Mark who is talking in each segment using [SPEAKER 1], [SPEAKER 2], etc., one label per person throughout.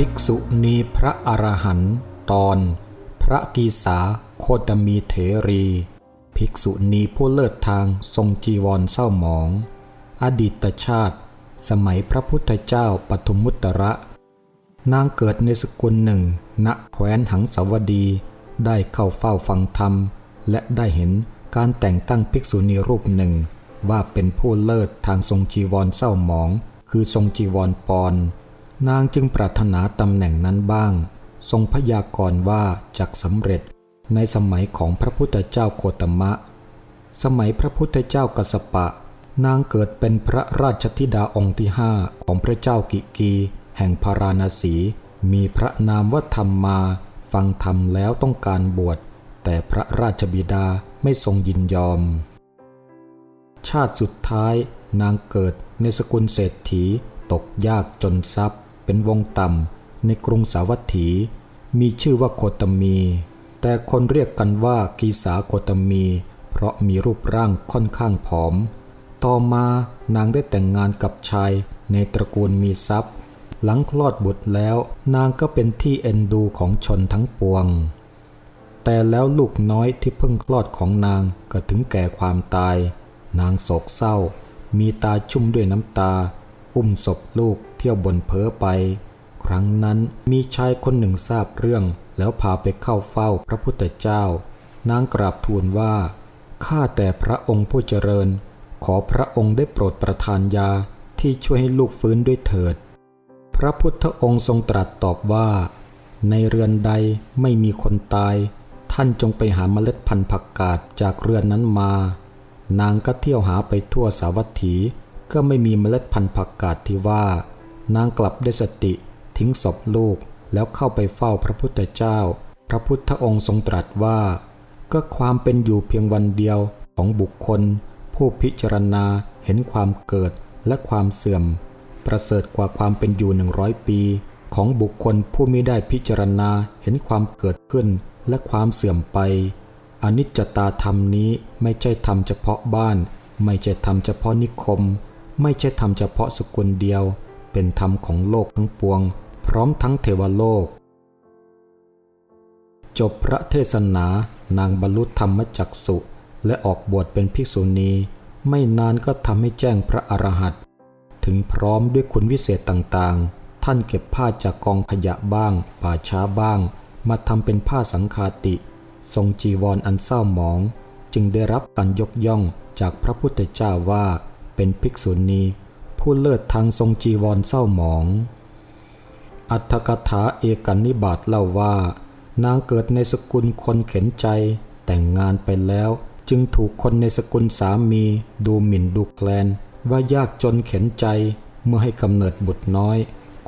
[SPEAKER 1] ภิกษุณีพระอรหันต์ตอน พระกีสาโคตมีเถรี ภิกษุณีผู้เลิศทางทรงจีวรเศร้าหมอง อดีตชาติ สมัยพระพุทธเจ้าปทุมมุตระ นางเกิดในสกุลหนึ่ง ณแคว้นหังสาวดี ได้เข้าเฝ้าฟังธรรม และได้เห็นการแต่งตั้งภิกษุณีรูปหนึ่ง ว่าเป็นผู้เลิศทางทรงจีวรเศร้าหมอง คือทรงจีวรปอน นางจึงปรารถนาตำแหน่งนั้นบ้าง ทรงพยากรณ์ว่าจักสำเร็จในสมัยของพระพุทธเจ้าโคตมะ สมัยพระพุทธเจ้ากัสปะ นางเกิดเป็นพระราชธิดาองค์ที่ห้าของพระเจ้ากิกี แห่งพาราณสี มีพระนามว่าธรรมมา ฟังธรรมแล้วต้องการบวช แต่พระราชบิดาไม่ทรงยินยอม ชาติสุดท้ายนางเกิดในสกุลเศรษฐีตกยากจนทรัพย์ เป็นวงต่ำในกรุงสาวัตถี มีชื่อว่าโคตมี แต่คนเรียกกันว่ากีสาโคตมี เพราะมีรูปร่างค่อนข้างผอม ต่อมานางได้แต่งงานกับชายในตระกูลมีทรัพย์ หลังคลอดบุตรแล้วนางก็เป็นที่เอ็นดูของชนทั้งปวง แต่แล้วลูกน้อยที่เพิ่งคลอดของนางก็ถึงแก่ความตาย นางโศกเศร้า มีตาชุ่มด้วยน้ำตา อุ้มศพลูก ที่ยวบนเพ้อไป ครั้งนั้นมีชายคนหนึ่งทราบเรื่อง แล้วพาไปเข้าเฝ้าพระพุทธเจ้า นางกราบทูลว่า ข้าแต่พระองค์ผู้เจริญ ขอพระองค์ได้โปรดประทานยาที่ช่วยให้ลูกฟื้นด้วยเถิด พระพุทธองค์ทรงตรัสตอบว่า ในเรือนใดไม่มีคนตาย ท่านจงไปหาเมล็ดพันธุ์ผักกาดจากเรือนนั้นมา นางก็เที่ยวหาไปทั่วสาวัตถีก็ไม่มีเมล็ดพันธุ์ผักกาดที่ว่า นางกลับได้สติทิ้งศพลูกแล้วเข้าไปเฝ้าพระพุทธเจ้า พระพุทธองค์ทรงตรัสว่า ก็ความเป็นอยู่เพียงวันเดียวของบุคคล ผู้พิจารณาเห็นความเกิดและความเสื่อม ประเสริฐกว่าความเป็นอยู่หนึ่งร้อยปี ของบุคคลผู้ไม่ได้พิจารณาเห็นความเกิดขึ้นและความเสื่อมไป อนิจจตาธรรมนี้ไม่ใช่ทำเฉพาะบ้าน ไม่ใช่ทำเฉพาะนิคม ไม่ใช่ทำเฉพาะสกุลเดียว เป็นธรรมของโลกทั้งปวง พร้อมทั้งเทวโลก จบพระเทศนานางบรรลุธรรมจักสุและออกบวชเป็นภิกษุณีไม่นานก็ทำให้แจ้งพระอรหันต์ถึงพร้อมด้วยคุณวิเศษต่างๆ ท่านเก็บผ้าจากกองขยะบ้าง ป่าช้าบ้าง มาทำเป็นผ้าสังคาติ ทรงจีวรออันเศร้าหมอง จึงได้รับการยกย่องจากพระพุทธเจ้าว่าเป็นภิกษุณี ผู้เลิศทางทรงจีวรเศร้าหมอง อัตถกถาเอกันนิบาตเล่าว่า นางเกิดในสกุลคนเข็นใจ แต่งงานไปแล้วจึงถูกคนในสกุลสามี ดูหมิ่นดูแคลน ว่ายากจนเข็นใจเมื่อให้กำเนิดบุตรน้อย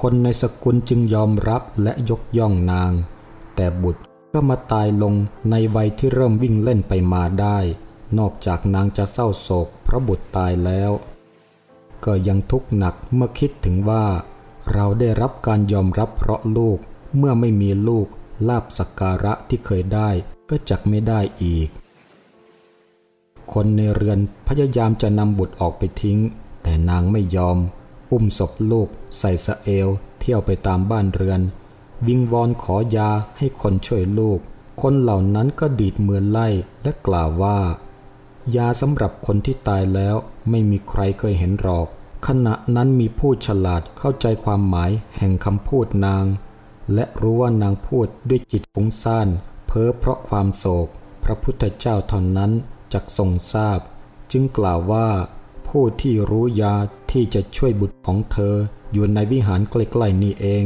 [SPEAKER 1] คนในสกุลจึงยอมรับและยกย่องนาง แต่บุตรก็มาตายลงในวัยที่เริ่มวิ่งเล่นไปมาได้ นอกจากนางจะเศร้าโศกเพราะบุตรตายแล้ว ก็ยังทุกข์หนักเมื่อคิดถึงว่า เราได้รับการยอมรับเพราะลูก เมื่อไม่มีลูกลาบสักการะที่เคยได้ก็จักไม่ได้อีก คนในเรือนพยายามจะนำบุตรออกไปทิ้ง แต่นางไม่ยอม อุ้มศพลูก ใส่สะเอว เที่ยวไปตามบ้านเรือน วิงวอนขอยาให้คนช่วยลูก คนเหล่านั้นก็ดีดมือไล่และกล่าวว่า ยาสำหรับคนที่ตายแล้วไม่มีใครเคยเห็นหรอก ขณะนั้นมีผู้ฉลาดเข้าใจความหมายแห่งคำพูดนาง และรู้ว่านางพูดด้วยจิตฟุ้งซ่าน เพ้อเพราะความโศก พระพุทธเจ้าเท่านั้นจักทรงทราบ จึงกล่าวว่า ผู้ที่รู้ยาที่จะช่วยบุตรของเธอ อยู่ในวิหารใกล้ๆนี่เอง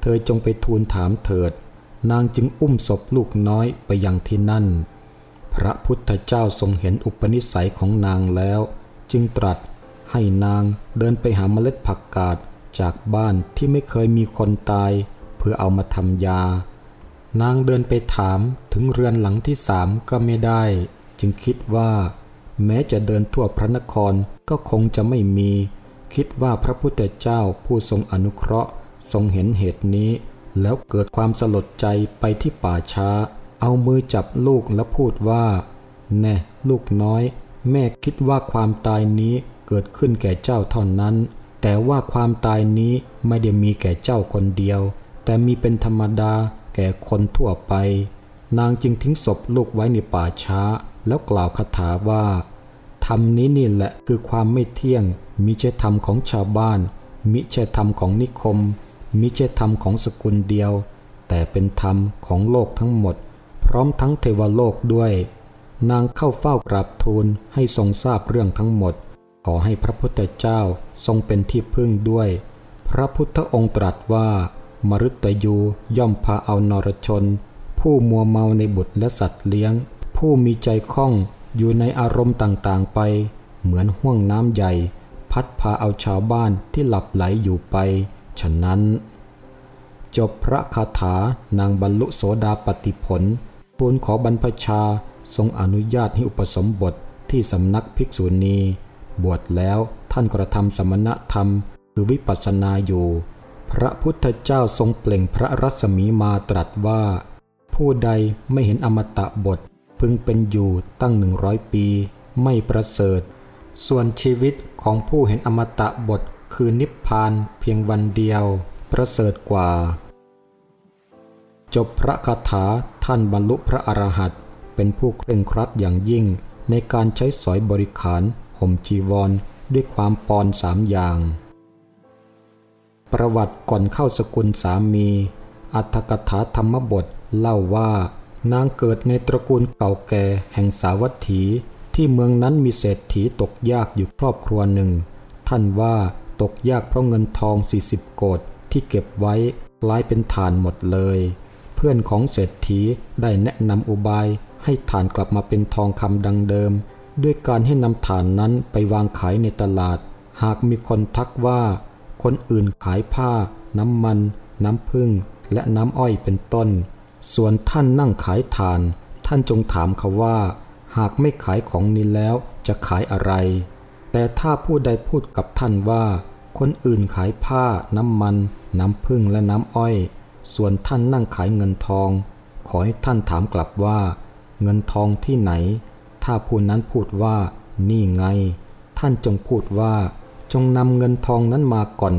[SPEAKER 1] เธอจงไปทูลถามเถิด นางจึงอุ้มศพลูกน้อยไปยังที่นั่น พระพุทธเจ้าทรงเห็นอุปนิสัยของนางแล้ว จึงตรัสให้นางเดินไปหาเมล็ดผักกาดจากบ้านที่ไม่เคยมีคนตาย เพื่อเอามาทำยา นางเดินไปถามถึงเรือนหลังที่สามก็ไม่ได้ จึงคิดว่า แม้จะเดินทั่วพระนครก็คงจะไม่มี คิดว่าพระพุทธเจ้าผู้ทรงอนุเคราะห์ ทรงเห็นเหตุนี้ แล้วเกิดความสลดใจไปที่ป่าช้า เอามือจับลูกแล้วพูดว่า แน่ลูกน้อย แม่คิดว่าความตายนี้เกิดขึ้นแก่เจ้าเท่านั้น แต่ว่าความตายนี้ไม่ได้มีแก่เจ้าคนเดียว แต่มีเป็นธรรมดาแก่คนทั่วไป นางจึงทิ้งศพลูกไว้ในป่าช้า แล้วกล่าวคาถาว่าธรรมนี้นี่แหละคือความไม่เที่ยง มิใช่ธรรมของชาวบ้าน มิใช่ธรรมของนิคม มิใช่ธรรมของสกุลเดียว แต่เป็นธรรมของโลกทั้งหมด ร้อมทั้งเทวโลกด้วย นางเข้าเฝ้ากราบทูลให้ทรงทราบเรื่องทั้งหมด ขอให้พระพุทธเจ้าทรงเป็นที่พึ่งด้วย พระพุทธองค์ตรัสว่า มรุตยูย่อมพาเอานรชน ผู้มัวเมาในบุตรและสัตว์เลี้ยง ผู้มีใจคล่องอยู่ในอารมณ์ต่างๆไป เหมือนห่วงน้ำใหญ่ พัดพาเอาชาวบ้านที่หลับไหลอยู่ไป ฉะนั้นจบพระคาถานางบรรลุโสดาปติผล ทูลขอบรรพชาทรงอนุญาตให้อุปสมบทที่สำนักภิกษุณีบวชแล้วท่านกระทำสมณธรรม คือวิปัสสนาอยู่ พระพุทธเจ้าทรงเปล่งพระรัศมีมาตรัสว่า ผู้ใดไม่เห็นอมตะบท พึงเป็นอยู่ตั้งหนึ่งร้อยปี ไม่ประเสริฐ ส่วนชีวิตของผู้เห็นอมตะบทคือนิพพานเพียงวันเดียว ประเสริฐกว่า จบพระคาถาท่านบรรลุพระอรหันต์เป็นผู้เคร่งครัดอย่างยิ่ง ในการใช้สอยบริขารห่มจีวร ด้วยความปอนสามอย่าง ประวัติก่อนเข้าสกุลสามี อัตถกถาธรรมบทเล่าว่า นางเกิดในตระกูลเก่าแก่แห่งสาวัตถี ที่เมืองนั้นมีเศรษฐีตกยากอยู่ครอบครัวหนึ่ง ท่านว่าตกยากเพราะเงินทอง 40 โกดที่เก็บไว้กลายเป็นฐานหมดเลย พื่อนของเศรษฐีได้แนะนำอุบายให้ฐานกลับมาเป็นทองคำดังเดิม ด้วยการให้นำฐานนั้นไปวางขายในตลาด หากมีคนทักว่า คนอื่นขายผ้า น้ำมัน น้ำผึ้งและน้ำอ้อยเป็นต้น ส่วนท่านนั่งขายฐาน ท่านจงถามเขาว่า หากไม่ขายของนี้แล้วจะขายอะไร แต่ถ้าผู้ใดพูดกับท่านว่า คนอื่นขายผ้า น้ำมัน น้ำผึ้งและน้ำอ้อย ส่วนท่านนั่งขายเงินทอง ขอให้ท่านถามกลับว่า เงินทองที่ไหน ถ้าผู้นั้นพูดว่า นี่ไง ท่านจงพูดว่า จงนำเงินทองนั้นมาก่อน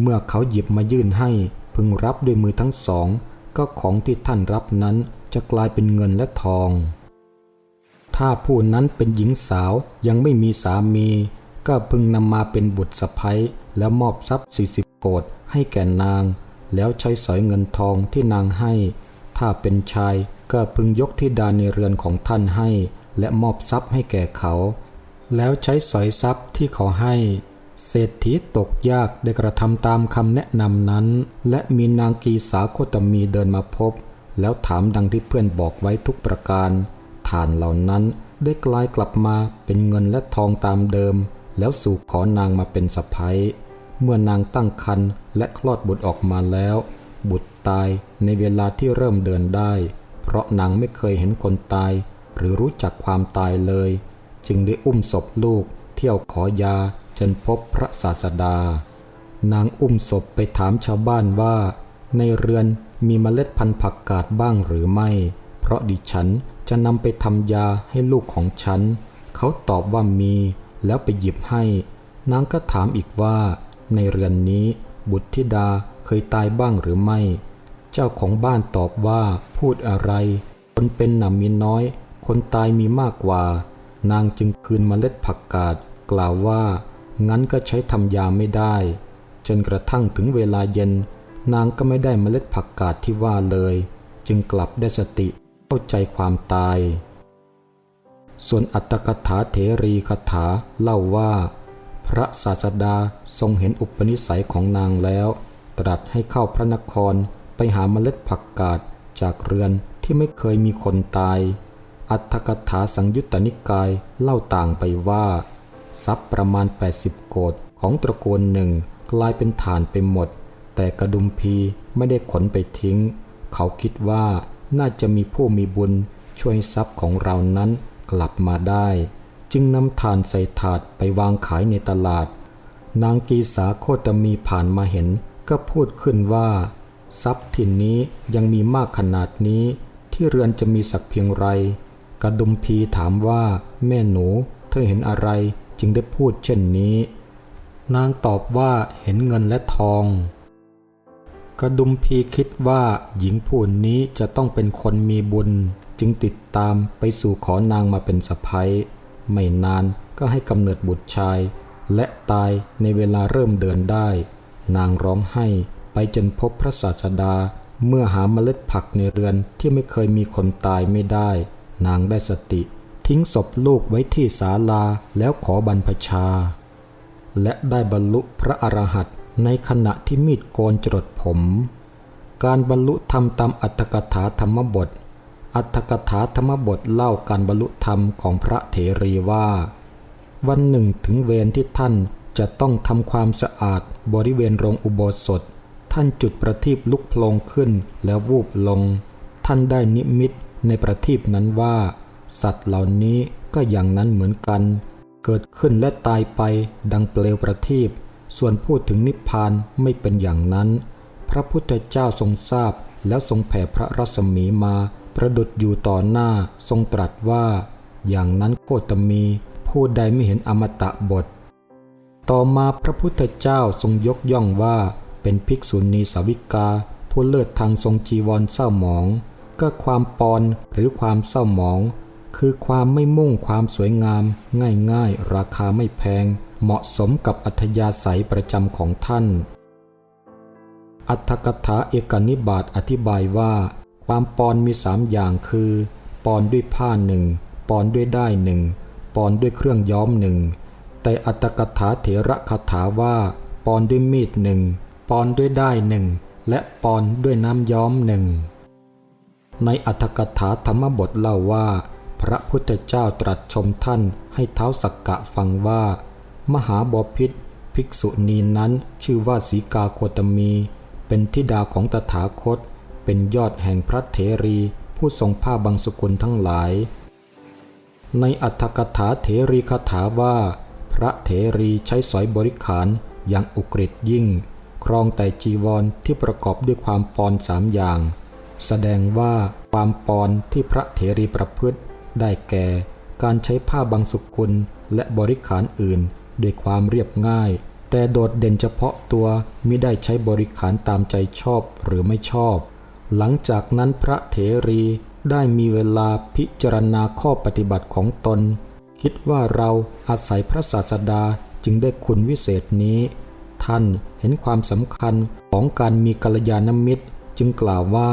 [SPEAKER 1] เมื่อเขาหยิบมายื่นให้ พึงรับด้วยมือทั้งสอง ก็ของที่ท่านรับนั้นจะกลายเป็นเงินและทอง ถ้าผู้นั้นเป็นหญิงสาวยังไม่มีสามี ก็พึงนำมาเป็นบุตรสะใภ้แล้วมอบทรัพย์40โกดให้แก่นาง แล้วใช้สอยเงินทองที่นางให้ ถ้าเป็นชายก็พึงยกที่ดาในเรือนของท่านให้ และมอบทรัพย์ให้แก่เขา แล้วใช้สอยทรัพย์ที่เขาให้ เศรษฐีตกยากได้กระทำตามคำแนะนำนั้น และมีนางกีสาโคตมีเดินมาพบ แล้วถามดังที่เพื่อนบอกไว้ทุกประการฐานเหล่านั้นได้กลายกลับมาเป็นเงินและทองตามเดิม แล้วสู่ขอนางมาเป็นสะพ้ย เมื่อนางตั้งครรภ์และคลอดบุตรออกมาแล้ว บุตรตายในเวลาที่เริ่มเดินได้ เพราะนางไม่เคยเห็นคนตาย หรือรู้จักความตายเลย จึงได้อุ้มศพลูก เที่ยวขอยาจนพบพระศาสดา นางอุ้มศพไปถามชาวบ้านว่า ในเรือนมีเมล็ดพันธุ์ผักกาดบ้างหรือไม่ เพราะดิฉันจะนำไปทำยาให้ลูกของฉัน เขาตอบว่ามี แล้วไปหยิบให้ นางก็ถามอีกว่า ในเรือนนี้บุตรธิดาเคยตายบ้างหรือไม่ เจ้าของบ้านตอบว่าพูดอะไร คนเป็นหนามีน้อย คนตายมีมากกว่า นางจึงคืนเมล็ดผักกาดกล่าวว่า งั้นก็ใช้ทำยาไม่ได้ จนกระทั่งถึงเวลาเย็น นางก็ไม่ได้เมล็ดผักกาดที่ว่าเลย จึงกลับได้สติเข้าใจความตาย ส่วนอัตถกถาเถรีคถาเล่าว่า พระศาสดาทรงเห็นอุปนิสัยของนางแล้ว ตรัสให้เข้าพระนครไปหาเมล็ดผักกาดจากเรือนที่ไม่เคยมีคนตาย อัตถกถาสังยุตตนิกายเล่าต่างไปว่า ทรัพย์ประมาณ 80 โกดของตระกูลหนึ่งกลายเป็นฐานไปหมด แต่กระดุมพีไม่ได้ขนไปทิ้ง เขาคิดว่าน่าจะมีผู้มีบุญช่วยทรัพย์ของเรานั้นกลับมาได้ จึงนำฐานใส่ถาดไปวางขายในตลาด นางกีสาโคตมีผ่านมาเห็นก็พูดขึ้นว่า ทรัพย์ถิ่นนี้ยังมีมากขนาดนี้ ที่เรือนจะมีสักเพียงไร กระดุมพีถามว่า แม่หนู เธอเห็นอะไรจึงได้พูดเช่นนี้ นางตอบว่าเห็นเงินและทองกระดุมพีคิดว่าหญิงผู้นี้จะต้องเป็นคนมีบุญ จึงติดตามไปสู่ขอนางมาเป็นสะพ้ย ไม่นานก็ให้กำเนิดบุตรชาย และตายในเวลาเริ่มเดินได้ นางร้องไห้ไปจนพบพระศาสดา เมื่อหาเมล็ดผักในเรือนที่ไม่เคยมีคนตายไม่ได้ นางได้สติ ทิ้งศพลูกไว้ที่ศาลาแล้วขอบรรพชา และได้บรรลุพระอรหันต์ในขณะที่มีดโกนจรดผม การบรรลุธรรมตามอัตถกถาธรรมบท อัตถกถาธรรมบทเล่าการบรรลุธรรมของพระเถรีว่า วันหนึ่งถึงเวรที่ท่านจะต้องทำความสะอาดบริเวณโรงอุโบสถ ท่านจุดประทีปลุกโพลงขึ้นแล้ววูบลง ท่านได้นิมิตในประทีปนั้นว่า สัตว์เหล่านี้ก็อย่างนั้นเหมือนกัน เกิดขึ้นและตายไปดังเปลวประทีปส่วนพูดถึงนิพพานไม่เป็นอย่างนั้น พระพุทธเจ้าทรงทราบแล้วทรงแผ่พระรัศมีมา ประดุดอยู่ต่อหน้าทรงตรัสว่า อย่างนั้นโคตมีผู้ใดไม่เห็นอมตะบท ต่อมาพระพุทธเจ้าทรงยกย่องว่าเป็นภิกษุณีสาวิกา ผู้เลิศทางทรงจีวรเศร้าหมอง ก็ความปอนหรือความเศร้าหมอง คือความไม่มุ่งความสวยงาม ง่ายๆ ราคาไม่แพง เหมาะสมกับอัธยาศัยประจำของท่านอัตถกถาเอกนิบาตอธิบายว่า ความปอนมีสามอย่างคือ ปอนด้วยผ้าหนึ่งปอนด้วยได้หนึ่งปอนด้วยเครื่องย้อมหนึ่งแต่อัตถกถาเถระคาถาว่า ปอนด้วยมีดหนึ่งปอนด้วยได้หนึ่งและปอนด้วยน้ำย้อมหนึ่งในอัตถกถาธรรมบทเล่าว่า พระพุทธเจ้าตรัสชมท่านให้เท้าสักกะฟังว่า มหาบพิษภิกษุณีนั้นชื่อว่าสีกาโคตมี เป็นธิดาของตถาคต เป็นยอดแห่งพระเถรีผู้ทรงผ้าบางสกุลทั้งหลาย ในอัตถกถาเถรีคาถาว่า พระเถรีใช้สอยบริขารอย่างอุกฤษยิ่ง ครองแต่จีวรที่ประกอบด้วยความปอนสามอย่าง แสดงว่าความปอนที่พระเถรีประพฤติ ได้แก่ การใช้ผ้าบางสุกุลและบริขารอื่นด้วยความเรียบง่าย แต่โดดเด่นเฉพาะตัวมิได้ใช้บริขารตามใจชอบหรือไม่ชอบ หลังจากนั้นพระเถรีได้มีเวลาพิจารณาข้อปฏิบัติของตน คิดว่าเราอาศัยพระศาสดาจึงได้คุณวิเศษนี้ ท่านเห็นความสำคัญของการมีกัลยาณมิตรจึงกล่าวว่า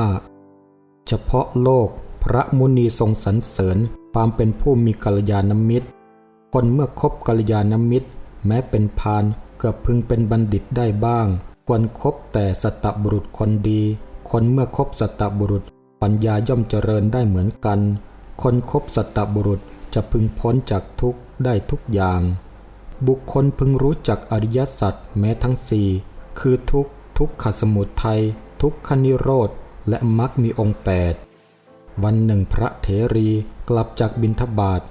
[SPEAKER 1] เฉพาะโลกพระมุนีทรงสรรเสริญความเป็นผู้มีกัลยาณมิตร คนเมื่อคบกัลยาณมิตร แม้เป็นพานเกือบพึงเป็นบัณฑิตได้บ้าง ควรครบแต่สัตบุรุษคนดี คนเมื่อคบสัตบุรุษ ปัญญาย่อมเจริญได้เหมือนกัน คนคบสัตบุรุษจะพึงพ้นจากทุกข์ได้ทุกอย่าง บุคคลพึงรู้จักอริยสัจแม้ทั้งสี่คือทุกข์ทุกขสมุทัยทุกขนิโรธ และมรรคมีองค์แปดวันหนึ่งพระเถรีกลับจากบินทบาท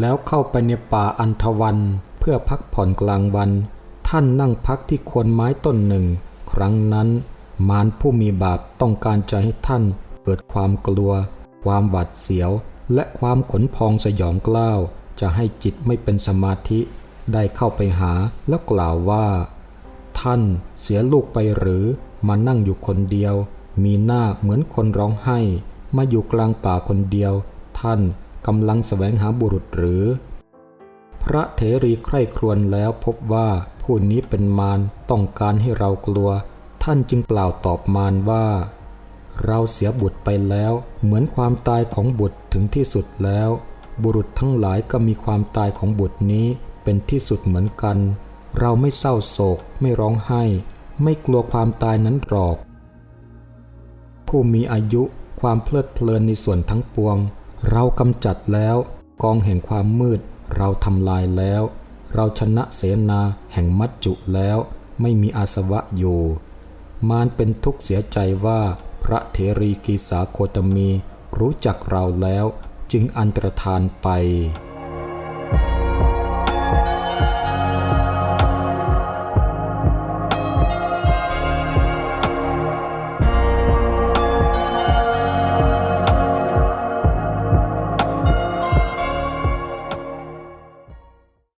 [SPEAKER 1] แล้วเข้าไปในป่าอันทวันเพื่อพักผ่อนกลางวัน ท่านนั่งพักที่โคนไม้ต้นหนึ่ง ครั้งนั้น มารผู้มีบาปต้องการจะให้ท่านเกิดความกลัว ความหวาดเสียว และความขนพองสยองกล้าว จะให้จิตไม่เป็นสมาธิ ได้เข้าไปหาแล้วกล่าวว่า ท่านเสียลูกไปหรือมานั่งอยู่คนเดียว มีหน้าเหมือนคนร้องไห้ มาอยู่กลางป่าคนเดียว ท่านกำลังแสวงหาบุรุษหรือ พระเถรีใคร่ครวญแล้วพบว่าผู้นี้เป็นมารต้องการให้เรากลัว ท่านจึงกล่าวตอบมารว่า เราเสียบุตรไปแล้ว เหมือนความตายของบุตรถึงที่สุดแล้ว บุรุษทั้งหลายก็มีความตายของบุตรนี้เป็นที่สุดเหมือนกัน เราไม่เศร้าโศก ไม่ร้องไห้ ไม่กลัวความตายนั้นหรอก ผู้มีอายุความเพลิดเพลินในส่วนทั้งปวง เรากำจัดแล้ว กองแห่งความมืด เราทำลายแล้ว เราชนะเสนาแห่งมัจจุแล้ว ไม่มีอาสวะอยู่ มารเป็นทุกข์เสียใจว่าพระเถรีกีสาโคตมีรู้จักเราแล้วจึงอันตรธานไป